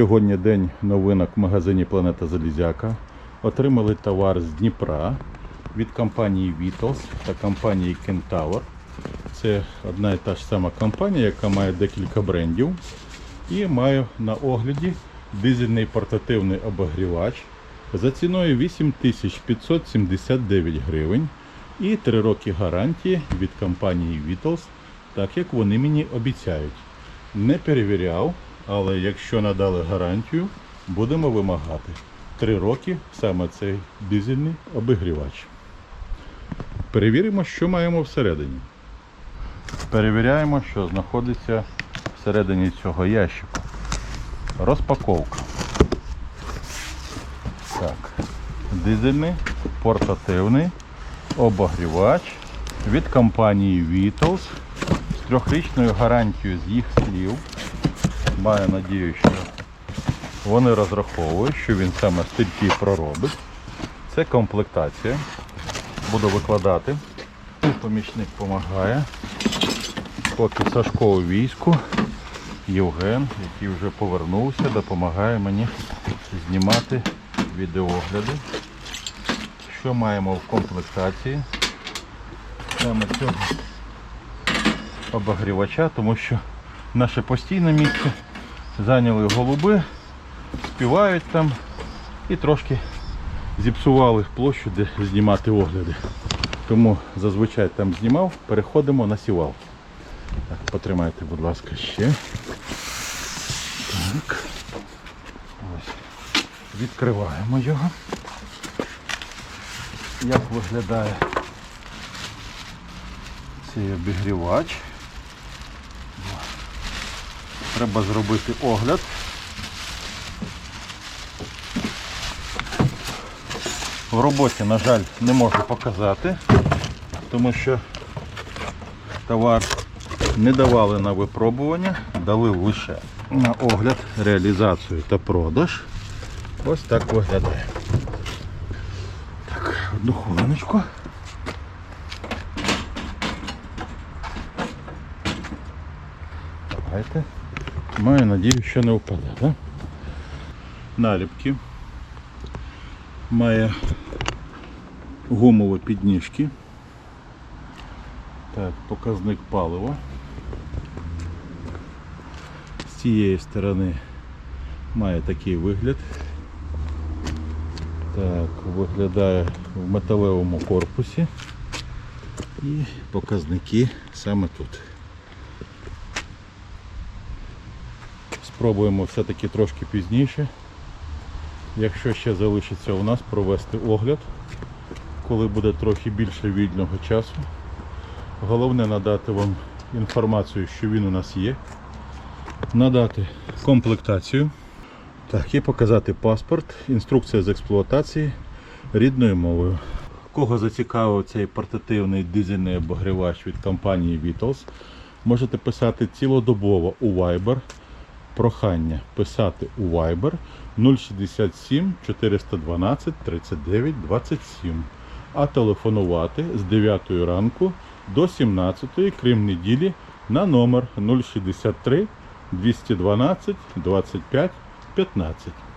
Сьогодні день новинок в магазині Планета Залізяка. Отримали товар з Дніпра від компанії Vitals та компанії Kentaur. Це одна і та ж сама компанія, яка має декілька брендів. І маю на огляді дизельний портативний обогрівач за ціною 8579 гривень і 3 роки гарантії від компанії Vitals, так як вони мені обіцяють. Не перевіряв, але якщо надали гарантію, будемо вимагати. 3 роки саме цей дизельний обігрівач. Перевіримо, що маємо всередині. Перевіряємо, що знаходиться всередині цього ящика. Розпаковка. Так. Дизельний портативний обогрівач від компанії Vitals з трьохрічною гарантією з їх слів. Маю надію, що вони розраховують, що він саме стільки проробить. Це комплектація. Буду викладати. Помічник допомагає. Поки Сашко у війську. Євген, який вже повернувся, допомагає мені знімати відеогляди. Що маємо в комплектації? Саме цього обогрівача, тому що наше постійне місце зайняли голуби, співають там і трошки зіпсували площу, де знімати огляди. Тому зазвичай там знімав, переходимо на сівал. Так, потримайте, будь ласка, ще. Так. Ось. Відкриваємо його. Як виглядає цей обігрівач? Треба зробити огляд. В роботі, на жаль, не можу показати, тому що товар не давали на випробування, дали лише на огляд, реалізацію та продаж. Ось так виглядає. Так, одну хвилиночку. Давайте. Маю надію, що не впаде, да? Наліпки. Має гумові підніжки. Так, показник палива. З цієї сторони має такий вигляд. Так, виглядає в металевому корпусі. І показники саме тут. Спробуємо все-таки трошки пізніше. Якщо ще залишиться у нас провести огляд, коли буде трохи більше вільного часу. Головне надати вам інформацію, що він у нас є. Надати комплектацію. Так, і показати паспорт, інструкція з експлуатації рідною мовою. Кого зацікавив цей портативний дизельний обогрівач від компанії Vitals, можете писати цілодобово у Viber. Прохання писати у Viber 067 412 39 27, а телефонувати з 9 ранку до 17, крім неділі, на номер 063 212 25 15.